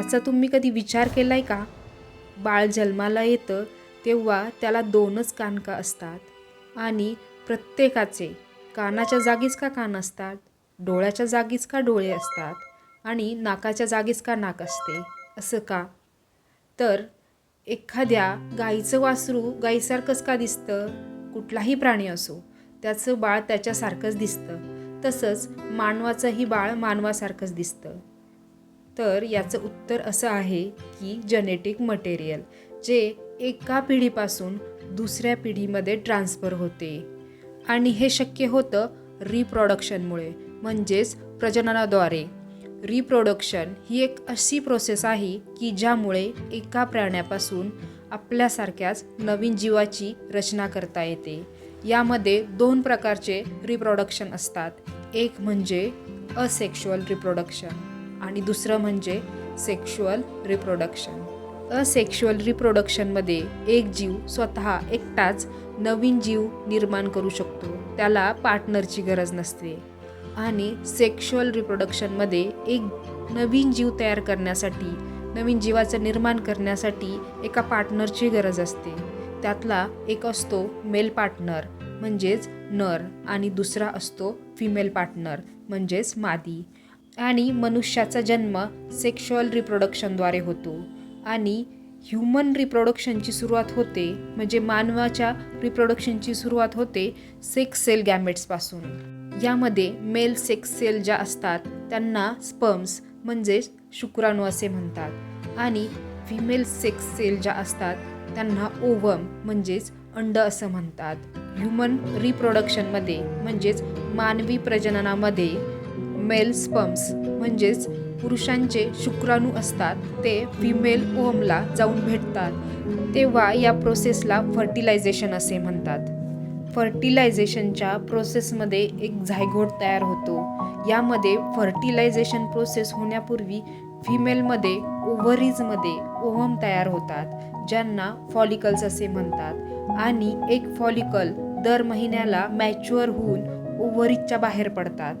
याचा तुम्ही कधी विचार केला आहे का? बाळ जन्माला येतं तेव्हा त्याला दोनच कानका असतात. आणि प्रत्येकाचे कानाच्या जागीच का कान असतात? डोळ्याच्या जागीच का डोळे असतात? आणि नाकाच्या जागीच का नाक असते? असं का? तर एखाद्या गाईचं वासरू गाईसारखंच का दिसतं? कुठलाही प्राणी असो त्याचं बाळ त्याच्यासारखंच दिसतं. तसंच मानवाचंही बाळ मानवासारखंच दिसतं. तर याचं उत्तर असं आहे की जेनेटिक मटेरियल जे एका पिढीपासून दुसऱ्या पिढीमध्ये ट्रान्सफर होते. आणि हे शक्य होतं रिप्रोडक्शनमुळे म्हणजेच प्रजननाद्वारे. रिप्रोडक्शन ही एक अशी प्रोसेस आहे की ज्यामुळे एका प्राण्यापासून आपल्यासारख्याच नवीन जीवाची रचना करता येते. यामध्ये दोन प्रकारचे रिप्रोडक्शन असतात. एक म्हणजे असेक्शुअल रिप्रोडक्शन आणि दुसरं म्हणजे सेक्शुअल रिप्रोडक्शन असेक्शुअल रिप्रोडक्शनमध्ये एक जीव स्वतः एकटाच नवीन जीव निर्माण करू शकतो. त्याला पार्टनरची गरज नसते. आणि सेक्शुअल रिप्रोडक्शनमध्ये एक नवीन जीव तयार करण्यासाठी नवीन जीवाचं निर्माण करण्यासाठी एका पार्टनरची गरज असते. त्यातला एक असतो मेल पार्टनर म्हणजेच नर. आणि दुसरा असतो फिमेल पार्टनर म्हणजेच मादी. आणि मनुष्याचा जन्म सेक्शुअल रिप्रोडक्शनद्वारे होतो. आणि ह्युमन रिप्रोडक्शनची सुरुवात होते म्हणजे मानवाच्या रिप्रोडक्शनची सुरुवात होते सेक्स सेल गॅमेट्सपासून यामध्ये मेल सेक्स सेल ज्या असतात त्यांना स्पर्म्स म्हणजेच शुक्राणू असे म्हणतात. आणि फिमेल सेक्स सेल ज्या असतात त्यांना ओवम म्हणजेच अंड असं म्हणतात. ह्युमन रिप्रोडक्शनमध्ये म्हणजेच मानवी प्रजननामध्ये मेल स्पम्स म्हणजेच पुरुषांचे शुक्राणू असतात ते फिमेल ओमला जाऊन भेटतात. तेव्हा या प्रोसेसला फर्टिलायझेशन असे म्हणतात. फर्टिलायझेशनच्या प्रोसेसमध्ये एक झायगोट तयार होतो. यामध्ये फर्टिलायझेशन प्रोसेस होण्यापूर्वी फिमेलमध्ये ओव्हरीजमध्ये ओहम तयार होतात ज्यांना फॉलिकल्स असे म्हणतात. आणि एक फॉलिकल दर महिन्याला मॅच्युअर होऊन ओव्हरीजच्या बाहेर पडतात.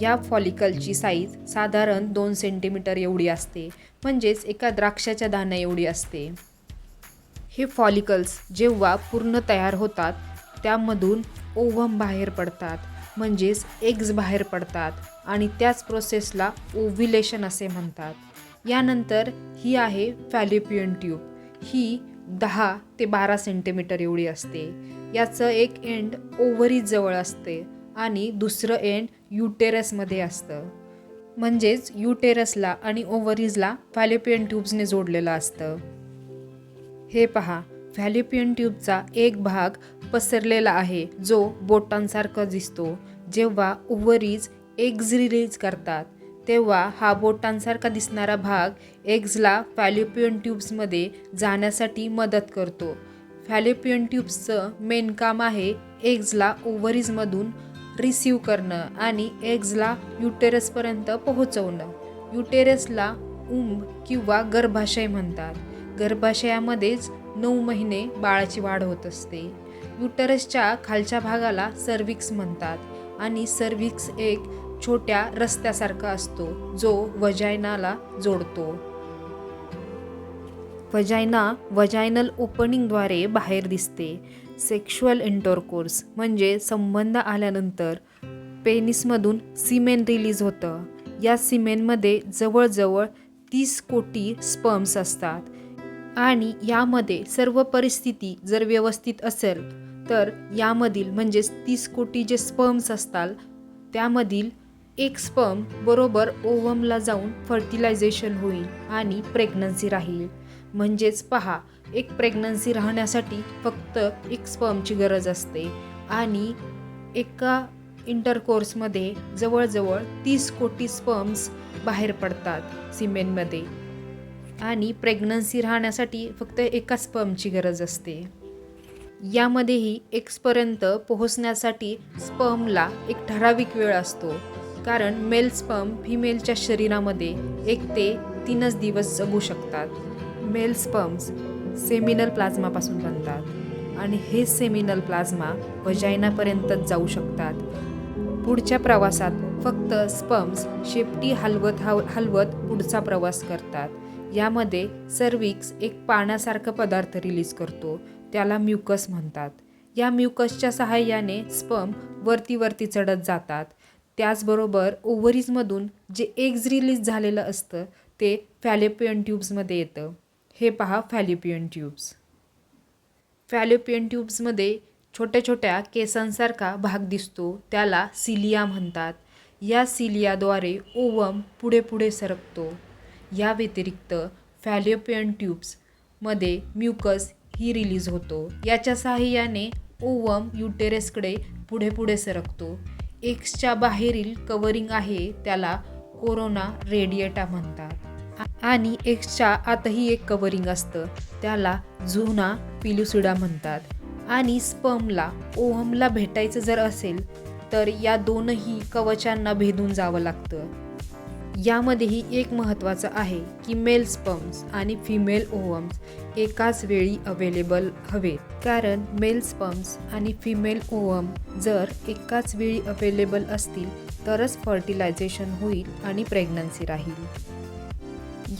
या फॉलिकलची साईज साधारण दोन सेंटीमीटर एवढी असते. म्हणजेच एका द्राक्षाच्या दाण्या एवढी असते. हे फॉलिकल्स जेव्हा पूर्ण तयार होतात त्यामधून ओव्हम बाहेर पडतात म्हणजेच एग्ज बाहेर पडतात आणि त्याच प्रोसेसला ओव्हिलेशन असे म्हणतात. यानंतर ही आहे फॅलिपियन ट्यूब ही दहा ते बारा सेंटीमीटर एवढी असते. याचं एक एंड ओव्हरीजवळ असते. आणि दुसरं एंड युटेरसमध्ये असतं. म्हणजेच युटेरसला आणि ओव्हरीजला व्हॅल्युपियन ट्यूब्सने जोडलेलं असतं. हे पहा व्हॅल्युपियन ट्यूबचा एक भाग पसरलेला आहे जो बोटांसारखा दिसतो. जेव्हा ओव्हरीज एग्ज रिलीज करतात तेव्हा हा बोटांसारखा दिसणारा भाग एग्जला फॅल्युपियन ट्यूब्समध्ये जाण्यासाठी मदत करतो. फॅल्युपियन ट्यूब्सचं मेन काम आहे एग्जला ओव्हरीजमधून रिसीव करणं आणि एग्जला युटेरसपर्यंत पोहोचवणं. युटेरसला उंब किंवा गर्भाशय म्हणतात. गर्भाशयामध्येच नऊ महिने बाळाची वाढ होत असते. युटरसच्या खालच्या भागाला सर्विक्स म्हणतात आणि सर्विक्स एक छोट्या रस्त्यासारखा असतो जो वजायनाला जोडतो. वजायना वजायनल ओपनिंगद्वारे बाहेर दिसते. सेक्शुअल इंटरकोर्स म्हणजे संबंध आल्यानंतर पेनिसमधून सिमेन रिलीज होतं. या सिमेनमध्ये जवळजवळ तीस कोटी स्पर्म्स असतात. आणि यामध्ये सर्व परिस्थिती जर व्यवस्थित असेल तर यामधील म्हणजेच तीस कोटी जे स्पर्म्स असतात त्यामधील एक स्पर्म बरोबर ओवमला जाऊन फर्टिलायझेशन होईल आणि प्रेग्नन्सी राहील. म्हणजेच पहा एक प्रेग्नन्सी राहण्यासाठी फक्त एक स्पर्मची गरज असते. आणि एका इंटरकोर्समध्ये जवळजवळ तीस कोटी स्पर्म्स बाहेर पडतात सिमेनमध्ये आणि प्रेग्नन्सी राहण्यासाठी फक्त एका स्पर्मची गरज असते. यामध्येही एक्सपर्यंत पोहोचण्यासाठी स्पर्मला एक ठराविक वेळ असतो. कारण मेल स्पर्म फिमेलच्या शरीरामध्ये एक ते तीनच दिवस जगू शकतात. मेल स्पर्म्स सेमिनल प्लाझ्मापासून बनतात. आणि हे सेमिनल प्लाझ्मा वजायनापर्यंतच जाऊ शकतात. पुढच्या प्रवासात फक्त स्पम्स शेपटी हलवत हव हलवत पुढचा प्रवास करतात. यामध्ये सर्विक्स एक पाण्यासारखा पदार्थ रिलीज करतो. त्याला म्युकस म्हणतात. या म्युकसच्या सहाय्याने स्पम वरती वरती चढत जातात. त्याचबरोबर ओव्हरीजमधून जे एग्ज रिलीज झालेलं असतं ते फॅलेपियन ट्यूब्समध्ये येतं. हे पहा फॅलिपियन ट्यूब्स. फॅल्युपियन ट्यूब्समध्ये छोट्या छोट्या केसांसारखा भाग दिसतो त्याला सिलिया म्हणतात. या सिलियाद्वारे ओवम पुढे पुढे सरकतो. या व्यतिरिक्त फॅल्युपियन ट्यूब्समध्ये म्युकस ही रिलीज होतो. याच्या साहाय्याने ओवम युटेरसकडे पुढे पुढे सरकतो. एक्सच्या बाहेरील कवरिंग आहे त्याला कोरोना रेडिएटा म्हणतात. आणि एक्सच्या आतही एक कवरिंग असतं. त्याला जुना पिलुसिडा म्हणतात. आणि स्पमला ओहमला भेटायचं जर असेल तर या दोनही कवचांना भेदून जावं लागतं. यामध्येही एक महत्त्वाचं आहे की मेल स्पम्स आणि फिमेल ओहम्स एकाच वेळी अवेलेबल हवेत. कारण मेल स्पम्स आणि फिमेल ओहम जर एकाच वेळी अवेलेबल असतील तरच फर्टिलायझेशन होईल आणि प्रेग्नन्सी राहील.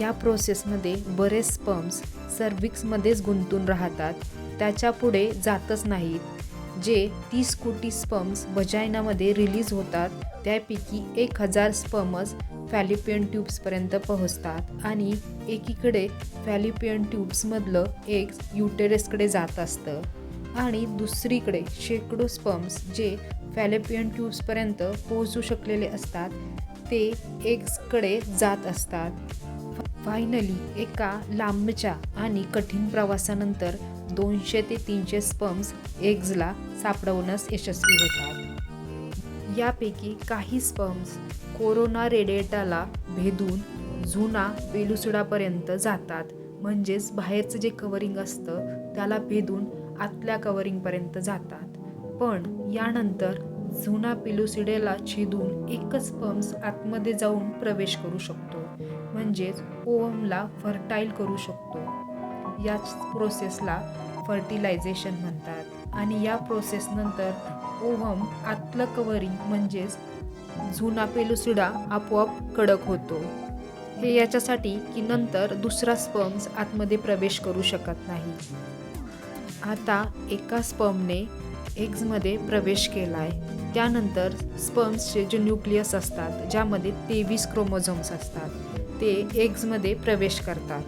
या प्रोसेसमध्ये बरेच स्पम्स सर्विक्समध्येच गुंतून राहतात. त्याच्या पुढे जातच नाहीत. जे तीस कोटी स्पम्स वजायनामध्ये रिलीज होतात त्यापैकी एक हजार स्पमस फॅलिपियन ट्यूब्सपर्यंत पोहोचतात आणि एकीकडे फॅलिपियन ट्यूब्समधलं एक युटेरसकडे जात असतं. आणि दुसरीकडे शेकडो स्पम्स जे फॅलिपियन ट्यूब्सपर्यंत पोहोचू शकलेले असतात ते एक्सकडे जात असतात. फायनली एका लांबच्या आणि कठीण प्रवासानंतर दोनशे ते तीनशे स्पम्स एग्जला सापडवण्यास यशस्वी होतात. यापैकी काही स्पम्स कोरोना रेडेटाला भेदून जुना बेलुसिडापर्यंत जातात. म्हणजेच बाहेरचं जे कवरिंग असतं त्याला भेदून आतल्या कवरिंगपर्यंत जातात. पण यानंतर जुना पिलुसिडेला छेदून एकच स्पम्स आतमध्ये जाऊन प्रवेश करू शकतो. म्हणजेच ओवमला फर्टाईल करू शकतो. याच प्रोसेसला फर्टिलायझेशन म्हणतात. आणि या प्रोसेसनंतर ओव्हम आतलं कवरिंग म्हणजेच जुना पेलुसिडा आपोआप कडक होतो. हे याच्यासाठी की नंतर दुसरा स्पर्म्स आतमध्ये प्रवेश करू शकत नाही. आता एका स्पर्मने एग्जमध्ये प्रवेश केला आहे त्यानंतर स्पर्म्सचे जे न्यूक्लियस असतात ज्यामध्ये तेवीस क्रोमोझोम्स असतात. ते एग्जमध्ये प्रवेश करतात.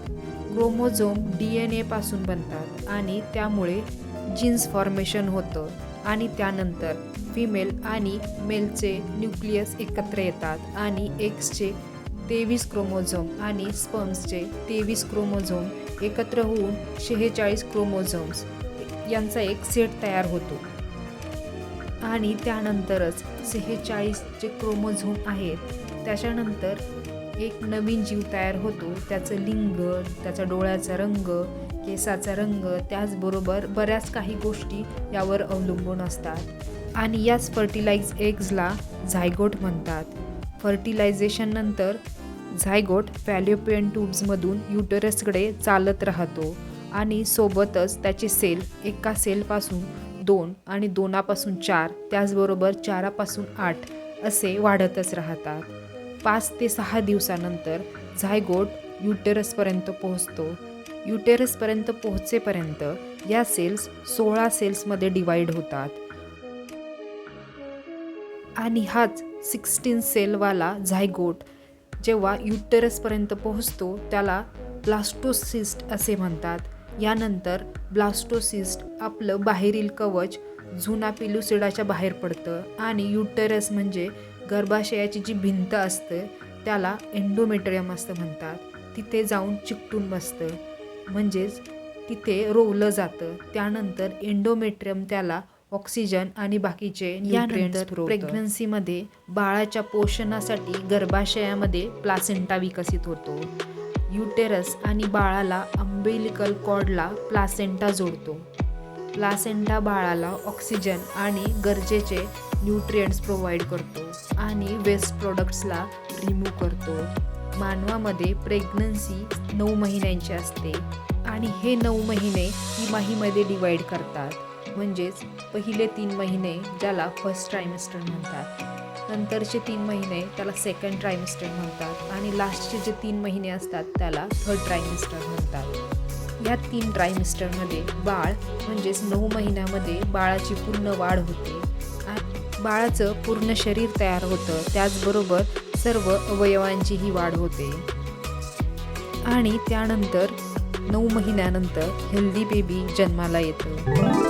क्रोमोझोम डी एन एपासून बनतात आणि त्यामुळे जीन्स फॉर्मेशन होतं आणि त्यानंतर फिमेल आणि मेलचे न्यूक्लियस एकत्र येतात आणि एक्सचे तेवीस क्रोमोझोम आणि स्पर्म्सचे तेवीस क्रोमोझोम एकत्र होऊन शेहेचाळीस क्रोमोझोम्स यांचा एक सेट तयार होतो. आणि त्यानंतरच सेहेचाळीस जे क्रोमोझोम आहेत. त्याच्यानंतर एक नवीन जीव तयार होतो. त्याचं लिंग त्याचा डोळ्याचा रंग केसाचा रंग त्याचबरोबर बऱ्याच काही गोष्टी यावर अवलंबून असतात. आणि याच फर्टिलाइज एग्जला झायगोट म्हणतात. फर्टिलायझेशननंतर झायगोट फॅलिओपियन ट्यूब्समधून युटरसकडे चालत राहतो आणि सोबतच त्याचे सेल एका सेलपासून दोन आणि दोनापासून चार त्याचबरोबर चारापासून आठ असे वाढतच राहतात. पाच ते सहा दिवसानंतर झायगोट युटेरसपर्यंत पोहोचतो. युटेरसपर्यंत पोहोचेपर्यंत या सेल्स सोळा सेल्समध्ये डिवाईड होतात. आणि हाच सिक्स्टीन सेलवाला झायगोट जेव्हा युटेरसपर्यंत पोहोचतो त्याला ब्लास्टोसिस्ट असे म्हणतात. यानंतर ब्लास्टोसिस्ट आपलं बाहेरील कवच जुना पिलुसिडाच्या बाहेर पडतं आणि युटेरस म्हणजे गर्भाशयाची जी भिंत असते त्याला एंडोमेट्रियम असतं म्हणतात. तिथे जाऊन चिकटून बसतं. म्हणजेच तिथे रोवलं जातं. त्यानंतर एंडोमेट्रियम त्याला ऑक्सिजन आणि बाकीचे यानंतर प्रेग्नन्सीमध्ये बाळाच्या पोषणासाठी गर्भाशयामध्ये प्लासेंटा विकसित होतो. युटेरस आणि बाळाला अंबेलिकल कॉर्डला प्लासेंटा जोडतो. प्लासेंटा बाळाला ऑक्सिजन आणि गरजेचे न्यूट्रियंट्स प्रोव्हाइड करतो. आणि वेस्ट प्रोडक्ट्सला रिमूव्ह करतो. मानवामध्ये प्रेग्नन्सी नऊ महिन्यांची असते. आणि हे नऊ महिने तिमाहीमध्ये डिवाईड करतात. म्हणजेच पहिले तीन महिने ज्याला फर्स्ट ट्रायमिस्टर म्हणतात. नंतरचे तीन महिने त्याला सेकंड ट्रायमिस्टर म्हणतात. आणि लास्टचे जे तीन महिने असतात त्याला थर्ड ट्रायमिस्टर म्हणतात. या तीन ट्रायमिस्टरमध्ये बाळ म्हणजेच नऊ महिन्यामध्ये बाळाची पूर्ण वाढ होते. बाळाचं पूर्ण शरीर तयार होतं. त्याचबरोबर सर्व अवयवांचीही वाढ होते. आणि त्यानंतर नऊ महिन्यानंतर हेल्दी बेबी जन्माला येतं.